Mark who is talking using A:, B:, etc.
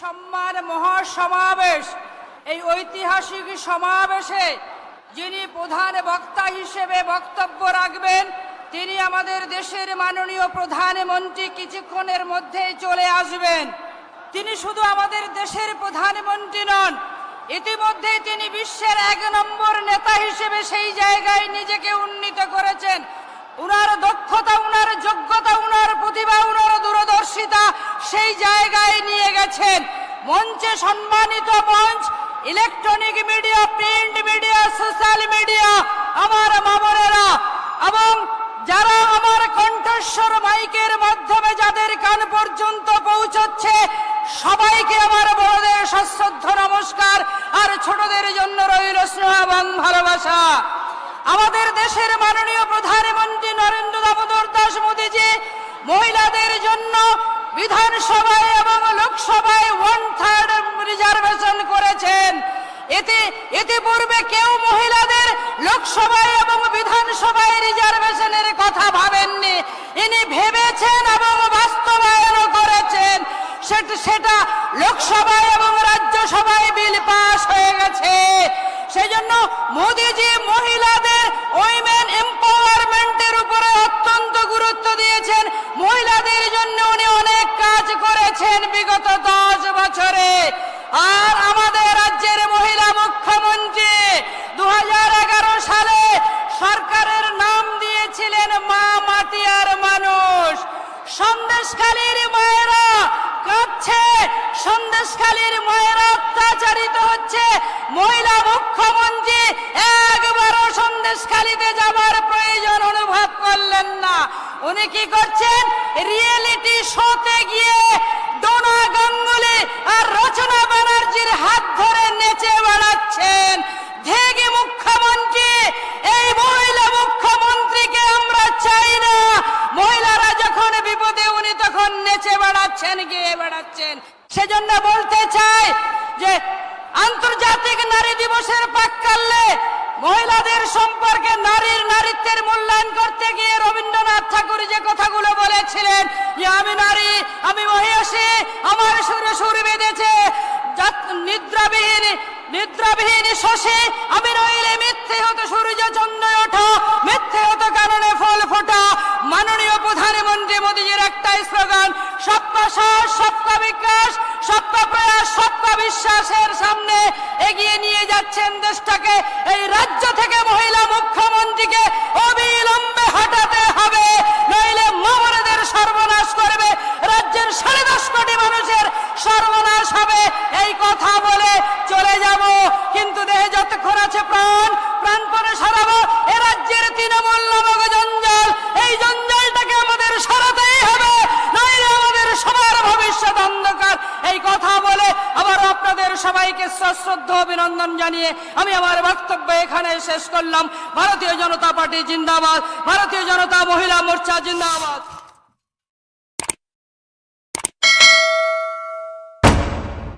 A: সম্মান মহাসমাবেশ, এই ঐতিহাসিক সমাবেশে যিনি প্রধান বক্তা হিসেবে বক্তব্য রাখবেন, তিনি আমাদের দেশের মাননীয় প্রধানমন্ত্রী কিছুক্ষণের মধ্যেই চলে আসবেন। তিনি শুধু আমাদের দেশের প্রধানমন্ত্রী নন, ইতিমধ্যে তিনি বিশ্বের এক নম্বর নেতা হিসেবে সেই জায়গায় নিজেকে উন্নীত করেছেন। উনার দক্ষতা, উনার যোগ্যতা, উনার প্রতিভা, উনার দূরদর্শিতা সেই জায়গায় নিয়ে গেছেন। মঞ্চে সম্মানিত মঞ্চ electronic media print media social media আমার মামনেরা এবং যারা আমার কণ্ঠস্বর মাইকের মাধ্যমে যাদের কান পর্যন্ত পৌঁছচ্ছে, সবাইকে আমার বড়দের সশ্রদ্ধ নমস্কার। আর ছোটদের জন্য রইল স্নেহ এবং ভালোবাসা। আমাদের দেশের মাননীয় প্রধানমন্ত্রী নরেন্দ্র দামোদর দাস মোদীজি, মহিলাদের বিধানসভায় এবং লোকসভায় ওয়ান থার্ড রিজার্ভেশন করেছেন। এতে এতে পূর্বে কেউ মহিলাদের লোকসভায় এবং বিধানসভায় রিজার্ভেশনের কথা ভাবেননি। ইনি ভেবেছেন এবং বাস্তবায়ন করেছেন। সেটা লোকসভায় এবং রাজ্যসভায় বিল পাস হয়ে গেছে। সেই জন্য মোদিজি মহিলাদের উইমেন এম্পাওয়ারমেন্টের উপরে অত্যন্ত গুরুত্ব দিয়েছেন মহিলাদের জন্য উনি অনেক কাজ করেছেন বিগত দশ বছরে আর আমাদের রাজ্যের মহিলা মুখ্যমন্ত্রী দু সালে সরকারের নাম দিয়েছিলেন মা মাটিয়ার মানুষ। সন্দেশখালীর মায়েরা কাঁদছে। সন্দেশখালীর মায়েরা অত্যাচারিত হচ্ছে। মহিলা মুখ্যমন্ত্রী একবারও সন্দেশখালীতে যাবার প্রয়োজন অনুভব করলেন না। উনি কি করছেন? রিয়েলিটি শোতে গিয়ে ডোনা গাঙ্গুলি আর রচনা ব্যানার্জির হাত ধরে নেচে বেড়াচ্ছেন ধেগে মুখ্যমন্ত্রী এই মহিলা মুখ্যমন্ত্রীকে আমরা চাই না মহিলারা যখন বিপদে উনি নেচে বেড়াচ্ছেন, গিয়ে বেড়াচ্ছেন। সেজন্য বলতে চাই যে, আন্তর্জাতিক নারী দিবসের প্রাক্কালে মহিলাদের সম্পর্কে নারীর নারীত্বের মূল্যায়ন করতে গিয়ে রবীন্দ্রনাথ ঠাকুর যে কথাগুলো বলেছিলেন, যে, আমি নারী, আমি মহিষী, আমার সুরে সুর বেঁধেছে নিদ্রাবিহীন নিদ্রাবিহীন শশী, আমি রইলে মিথ্যে হতো সূর্য চন্দ্র ওঠা মিথ্যে হতো কারণে ফল ফোটা মাননীয় প্রধানমন্ত্রী মোদীজির একটাই স্লোগান সবকা সাহস সবকা বিকাশ সবকা প্রয়াস সবকা বিশ্বাসের সামনে এগিয়ে নিয়ে যাচ্ছেন দেশটাকে। এই রাজ্য সবাইকে সশ্রদ্ধ অভিনন্দন জানিয়ে আমি আমার বক্তব্য এখানে শেষ করলাম। ভারতীয় জনতা পার্টি জিন্দাবাদ। ভারতীয় জনতা মহিলা মোর্চা জিন্দাবাদ।